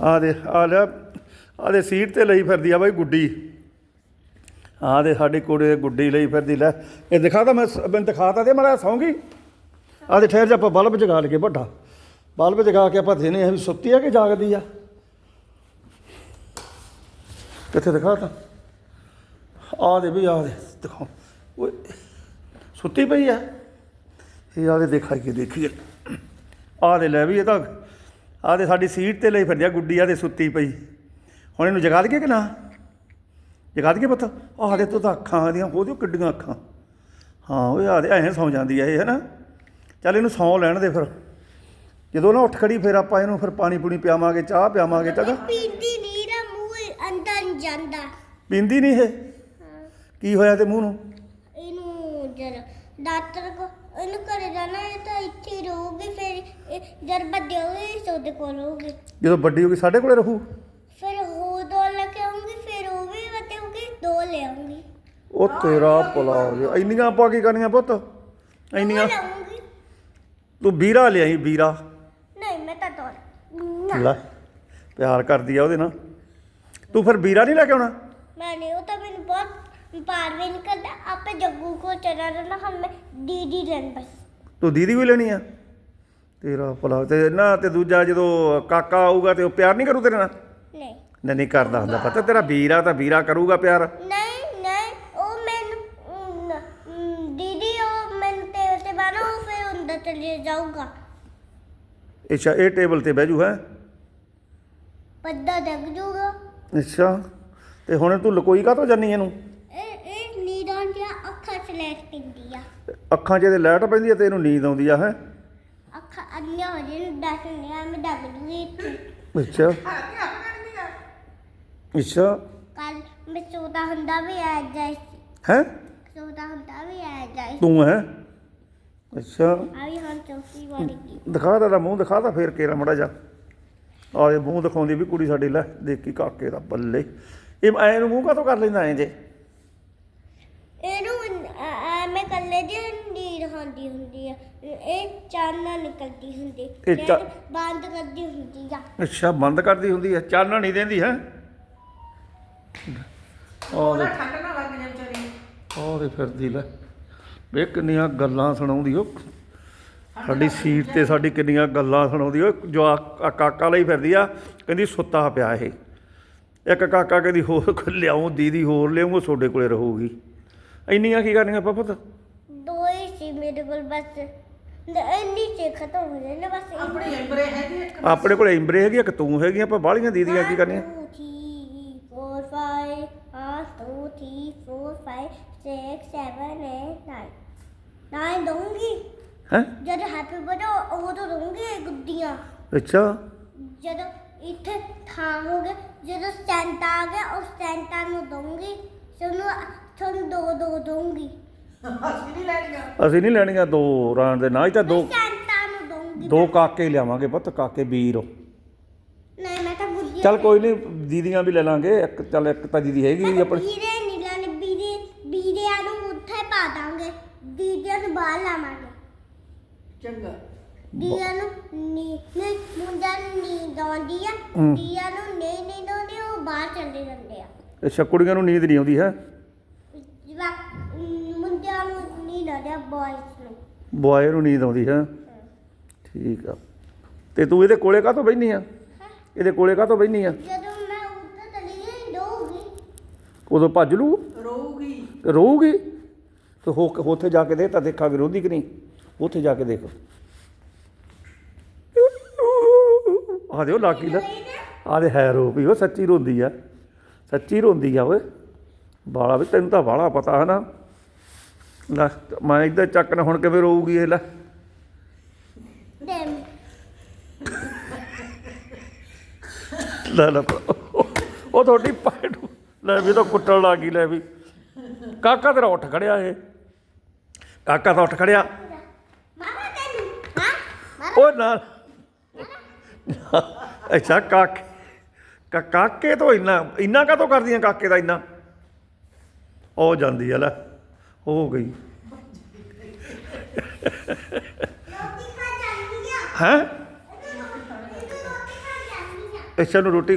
ਆ ਦੇ, ਆ ਲਿਆ ਆ ਦੇ ਸੀਟ ਤੇ ਲਈ ਫਿਰਦੀ ਆ ਬਾਈ ਗੁੱਡੀ। ਆ ਦੇ ਸਾਡੇ ਕੋੜੇ ਗੁੱਡੀ ਲਈ ਫਿਰਦੀ, ਲੈ। ਇਹ ਦਿਖਾ ਤਾਂ ਮੈਂ ਮੈਨੂੰ ਦਿਖਾ ਤਾਂ ਦੇ ਮੜਾ ਸੌਂਗੀ? ਆ ਦੇ ਠਹਿਰ ਜਾ, ਆਪਾਂ ਬਲਬ ਜਗਾ ਲਈਏ ਵੱਡਾ। ਬਲਬ ਜਗਾ ਕੇ ਆਪਾਂ ਦੇਨੇ ਆ ਵੀ ਸੁੱਤੀ ਆ ਕਿ ਜਾਗਦੀ ਆ? ਕਿੱਥੇ ਦਿਖਾ ਤਾਂ? ਆ ਦੇ ਵੀ ਆ ਦੇ, ਦਿਖਾਓ। ਓਏ, ਸੁੱਤੀ ਪਈ ਆ? ਇਹ ਆ ਦੇ ਦੇਖਾ ਕੇ ਦੇਖੀਏ। ਆ ਦੇ ਲੈ ਵੀ ਇਹ ਤਾਂ ਆ ਦੇ ਸਾਡੀ ਸੀਟ ਤੇ ਲਈ ਫਿਰਦੀ ਆ ਗੁੱਡੀ ਆ ਦੇ ਸੁੱਤੀ ਪਈ। ਹੁਣ ਇਹਨੂੰ ਜਗਾ ਦਈਏ ਕਿ ਨਾ? ਜਗਾ ਦਈਏ ਪਤਾ? ਆਹ ਦੇ ਤੂੰ ਤਾਂ ਅੱਖਾਂ ਦੀਆਂ ਉਹਦੀਆਂ ਕਿੱਡੀਆਂ ਅੱਖਾਂ। ਹਾਂ ਉਹ ਆ ਦੇ ਐਂ ਸੌਂ ਜਾਂਦੀ ਆ ਇਹ ਹੈ ਨਾ ਚੱਲ ਇਹਨੂੰ ਸੌਂ ਲੈਣ ਦੇ ਫਿਰ। ਜਦੋਂ ਨਾ ਉੱਠ ਖੜੀ ਫਿਰ ਆਪਾਂ ਇਹਨੂੰ ਫਿਰ ਪਾਣੀ ਪੂਣੀ ਪਿਆਵਾਂਗੇ ਚਾਹ ਪਿਆਵਾਂਗੇ ਚੰਗਾ ਪੀਂਦੀ ਨਹੀਂ ਦਾ ਮੂੰਹ ਅੰਦਰ ਨਹੀਂ ਜਾਂਦਾ। ਪੀਂਦੀ ਨਹੀਂ ਇਹ? ਕੀ ਹੋਇਆ ਤੇ ਮੂੰਹ ਨੂੰ? ਇਹਨੂੰ ਜਰ ਡਾਕਟਰ ਕੋ ਇਹਨੂੰ ਘਰੇ ਜਾਣਾ ਹੈ ਤਾਂ ਇੱਥੇ ਰਹੂਗੀ ਇਹ ਜਦ ਵੱਡੇ ਹੋਏ ਸੋਦੇ ਕੋਲ ਰਹੂਗੀ। ਜਦੋਂ ਵੱਡੀ ਹੋ ਗਈ ਸਾਡੇ ਕੋਲੇ ਰਹੂ? ਫਿਰ ਹੋ ਦੋ ਲੈ ਕੇ ਆਉਂਗੀ ਫਿਰ ਉਹ ਵੀ ਕੇ ਦੋ ਲੈ ਆਉਂਗੀ ਉਹ ਤੇਰਾ ਭਲਾ ਹੋ ਗਿਆ ਇੰਨੀਆਂ ਆਪਾਂ ਕੀ ਕਰਨੀਆਂ ਪੁੱਤ? ਇੰਨੀਆਂ ਲਾਉਂਗੀ ਤੂੰ ਵੀਰਾ ਲਿਆਈ ਵੀਰਾ। ਨਹੀਂ ਮੈਂ ਤਾਂ ਦੋ ਲੈ ਪਿਆਰ ਕਰਦੀ ਆ ਉਹਦੇ ਨਾਲ। ਤੂੰ ਫਿਰ ਵੀਰਾ ਨਹੀਂ ਲੈ ਕੇ ਆਉਣਾ? ਮੈਂ ਨਹੀਂ ਉਹ ਤਾਂ ਮੈਨੂੰ ਬਹੁਤ ਪਾਰ ਵੀ ਨਹੀਂ ਕਰਦਾ। ਆਪੇ ਜੱਗੂ ਕੋ ਚਲਾ ਰਹਿਣਾ ਹਮ ਮੈਂ ਦੀਦੀ ਲੈਣ ਬਸ। ਤੂੰ ਦੀਦੀ ਵੀ ਲੈਣੀ ਆ? ਤੇਰਾ ਭਲਾ। ਤੇ ਨਾ ਤੇ ਦੂਜਾ ਜਦੋਂ ਕਾਕਾ ਆਊਗਾ ਤੇ ਉਹ ਪਿਆਰ ਨਹੀਂ ਕਰੂ ਤੇਰੇ ਨਾਲ? ਨਹੀਂ। ਨਹੀਂ ਨਹੀਂ ਕਰਦਾ ਹੁੰਦਾ ਪਤਾ। ਤੇਰਾ ਵੀਰਾ ਤਾਂ ਵੀਰਾ ਕਰੂਗਾ ਪਿਆਰ। ਨਹੀਂ ਨਹੀਂ। ਉਹ ਮੈਨੂੰ ਅਮ, ਅਮ, ਦੀਦੀ ਉਹ ਮੈਨੂੰ ਤੇ ਤੇ ਬਾਨਾ ਉਹ ਫਿਰ ਅੰਦਰ ਚਲੇ ਜਾਊਗਾ। ਅੱਛਾ ਇਹ ਟੇਬਲ ਤੇ ਬਹਿ ਜੂ ਹੈ? ਪੱਦਾ ਡੱਗ ਜਾਊਗਾ ਅੱਛਾ। ਤੇ ਹੁਣ ਤੂੰ ਲਕੋਈ ਕਾਹਤੋਂ ਜਾਨੀ ਇਹਨੂੰ? ਇਹ ਇਹ ਨੀਰਾਂ ਦੀਆਂ ਅੱਖਾਂ ਚ ਲੈਟ ਪਿੰਦੀ ਆ। ਅੱਖਾਂ 'ਚ ਇਹਦੇ ਲਾਈਟ ਪੈਂਦੀ ਆ ਤੇ ਇਹਨੂੰ ਨੀਂਦ ਆਉਂਦੀ ਆ ਹੈ? ਹੋ ਜਾਣ ਦੱਸ ਨਹੀਂ ਮੈਂ ਡੱਗ ਜੂਗੀ ਇੱਥੇ। ਅੱਛਾ। ਅੱਛਾ। ਕੱਲ ਮੈਂ ਸੋਦਾ ਹੁੰਦਾ ਵੀ ਆ ਜਾਈ ਹੈ? ਸੋਦਾ ਹੁੰਦਾ ਵੀ ਆ ਜਾਈ ਤੂੰ ਹੈ? ਅੱਛਾ। ਆ ਵੀ ਹੁਣ ਚੌਕੀ ਬਣ ਗਈ। ਦਿਖਾ ਦਾ ਮੂੰਹ ਦਿਖਾ ਦਾ ਫੇਰ ਕੇਰਾ ਮੜਾ ਜਾ। ਆ ਇਹ ਮੂੰਹ ਦਿਖਾਉਂਦੀ ਵੀ ਕੁੜੀ ਸਾਡੀ ਲੈ ਦੇਖੀ ਕਾਕੇ ਦਾ ਬੱਲੇ। ਇਹ ਐ ਨੂੰ ਮੂੰਹ ਕਾਤੋਂ ਕਰ ਲੈਂਦਾ ਐ ਜੇ? ਮੈਂ ਕੱਲੇ ਦੀ ਨੀਂਦ ਹੁੰਦੀ ਹੁੰਦੀ ਆ। ਇਹ ਚਾਨਣਾ ਨਿਕਲਦੀ ਹੁੰਦੀ ਇਹ ਚਾ- ਬੰਦ ਕਰਦੀ ਹੁੰਦੀ ਆ। ਅੱਛਾ ਬੰਦ ਕਰਦੀ ਹੁੰਦੀ ਹੈ ਚਾਨਣ ਨਹੀਂ ਦਿੰਦੀ ਹੈ? ਉਹ ਦੇ ਠੰਡ ਨਾ ਲੱਗ ਜਾ ਵਿਚਾਰੀ। ਨੂੰ। ਉਹ ਦੇ ਫਿਰਦੀ ਲੈ। ਵੇ ਕਿੰਨੀਆਂ ਗੱਲਾਂ ਸੁਣਾਉਂਦੀ ਉਹ। ਸਾਡੀ ਸੀਟ ਤੇ ਸਾਡੀ ਕਿੰਨੀਆਂ ਗੱਲਾਂ ਸੁਣਾਉਂਦੀ ਉਹ। ਜੋ ਆ- ਆ ਕਾਕਾ ਲਈ ਫਿਰਦੀ ਆ ਕਹਿੰਦੀ ਸੁੱਤਾ ਪਿਆ ਇਹ। ਇੱਕ ਕਾਕਾ ਕਹਿੰਦੀ ਹੋਰ ਲਿਆਉਂ ਦੀਦੀ ਹੋਰ ਲਿਆਉਂ ਉਹ ਤੁਹਾਡੇ ਕੋਲੇ ਰਹੂਗੀ। ਇੰਨੀਆਂ ਕੀ ਕਰਨੀਆਂ ਪਪਤ ਦੋ ਹੀ ਸੀ ਮੇਰੇ ਕੋਲ ਬਸ। ਇੰਨੀ ਚ ਖਤਮ ਹੋ ਜਾਣੇ ਬਸ। ਆਪਣੀ ਐਂਬਰੇ ਹੈਗੀ ਇੱਕ ਆਪਣੇ ਕੋਲੇ ਇੰਬਰੇ ਹੈਗੀ ਇੱਕ ਤੂੰ ਹੈਗੀ ਆਪਾਂ ਬਾਹਲੀਆਂ ਦੀਦੀਆਂ ਕੀ ਕਰਨੀਆਂ? One, two, three, four, five. One, two, three, four, five, six, seven, eight, nine. Nine ਦਊਂਗੀ? ਹੈ? ਜਦ ਹੈਪੀ ਬਰਥਡੇ ਉਹ ਤਾਂ ਦਊਂਗੀ ਗੁੱਡੀਆਂ। ਅੱਛਾ। ਜਦੋਂ ਇੱਥੇ ਥਾਂ ਹੋ ਗਿਆ ਜਦੋਂ ਸੈਂਟਾ ਆ ਗਿਆ ਉਸ ਸੈਂਟਾ ਨੂੰ ਦਊਂਗੀ। ਤੁਹਾਨੂੰ ਤੁਹਾਨੂੰ ਦੋ ਦੋ ਦਊਂਗੀ। ਅਸੀਂ ਨਹੀਂ ਲੈਣੀਆਂ। ਅਸੀਂ ਨਹੀਂ ਲੈਣੀਆਂ ਦੋ ਰਾਂ ਦੇ ਨਾ ਹੀ ਤਾਂ ਦੋ ਸੈਂਟਾ ਨੂੰ ਦਊਂਗੀ। ਦੋ ਕਾਕੇ ਲਿਆਵਾਂਗੇ ਪੁੱਤ ਕਾਕੇ ਵੀਰ। ਨਹੀਂ ਮੈਂ ਤਾਂ ਗੁੱਡੀਆਂ ਚੱਲ ਕੋਈ ਨਹੀਂ ਦੀਦੀਆਂ ਵੀ ਲੈ ਲਾਂਗੇ ਇੱਕ ਚੱਲ ਇੱਕ ਤਾਂ ਦੀਦੀ ਹੈਗੀ ਆਪਣੀ। ਵੀਰੇ ਨਹੀਂ ਲੈਣੇ ਵੀਰੇ ਵੀਰਿਆਂ ਨੂੰ ਉੱਥੇ ਪਾ ਦਾਂਗੇ ਦੀਦੀਆਂ ਨੂੰ ਬਾਹਰ ਲਾਵਾਂਗੇ। ਚੰਗਾ। ਦੀਆ ਨੂੰ ਨੀ ਨਹੀਂ ਮੁੰਡਾ ਨੂੰ ਨੀਂਦ ਆਉਂਦੀ ਆ ਹੂੰ। ਦੀਆ ਨੂੰ ਨਹੀਂ ਨੀਂਦ ਆਉਂਦੀ ਉਹ ਬਾਹਰ ਚਲੇ ਜਾਂਦੇ ਆ। ਅੱਛਾ ਕੁੜੀਆਂ ਨੂੰ ਨੀਂਦ ਨਹੀਂ ਆਉਂਦੀ ਹੈ? ਜਵਾਕ ਅਮ, ਮੁੰਡਿਆਂ ਨੂੰ ਨੀਂਦ ਆਉਂਦੀ ਆ ਬॉयਜ਼ ਨੂੰ। ਬੁਆਏ ਨੂੰ ਨੀਂਦ ਆਉਂਦੀ ਹੈ? ਠੀਕ ਆ। ਤੇ ਤੂੰ ਇਹਦੇ ਕੋਲੇ ਕਾਹਤੋਂ ਬੈਠੀ ਆ? ਇਹਦੇ ਕੋਲੇ ਕਾਹਤੋਂ ਬੈਠੀ ਆ? ਜਦੋਂ ਮੈਂ ਉੱਧਰ ਚਲੀ ਗਈ ਡੋਗੀ ਉਦੋਂ ਭੱਜ ਲੂ? ਰੋਊਗੀ। ਰੋਊਗੀ? ਤੇ ਹੋ ਉੱਥੇ ਜਾ ਕੇ ਦੇਖ ਤਾਂ ਦੇਖਾਂਗੇ ਰੋਂਦੀ ਕਿ ਨਹੀਂ? ਉੱਥੇ ਜਾ ਕੇ ਦੇਖ। ਆ ਦਿਓ ਲਾਕੀ ਦਾ। ਆ ਦੇ ਹੈ ਰੋ ਵੀ ਉਹ ਸੱਚੀ ਰੋਂਦੀ ਆ। ਸੱਚੀ ਰੋਂਦੀ ਆ ਓਏ। ਬਾਲਾ ਵੀ ਤੈਨੂੰ ਤਾਂ ਬਾਲਾ ਪਤਾ ਹੈ ਨਾ ਲੈ ਮੈਂ ਇੱਧਰ ਚੱਕ ਨਾ ਹੁਣ ਕਿਵੇਂ ਰੋਊਗੀ ਇਹ ਲੈ। ਲੈ ਲੈ ਉਹ ਤੁਹਾਡੀ ਪੈਟ ਲੈ ਵੀ ਤਾਂ ਕੁੱਟਣ ਲੱਗ ਗਈ ਲੈ ਵੀ। ਕਾਕਾ ਤੇਰਾ ਉੱਠ ਖੜਿਆ ਇਹ। ਕਾਕਾ ਤਾਂ ਉੱਠ ਖੜਿਆ। ਮਾਮਾ ਤੈਨੂੰ ਹਾਂ? ਮਾਰਾ ਉਹ ਨਾ। ਅੱਛਾ ਕਾਕੇ ਕਾ- ਕਾਕੇ ਤੋਂ ਇੰਨਾ ਇੰਨਾ ਕਾਤੋਂ ਕਰਦੀਆਂ ਕਾਕੇ ਦਾ ਇੰਨਾ? ਉਹ ਜਾਂਦੀ ਆ ਲੈ ਹੋ ਗਈ। ਹੈ? ਅੱਛਾ ਨੂੰ ਰੋਟੀ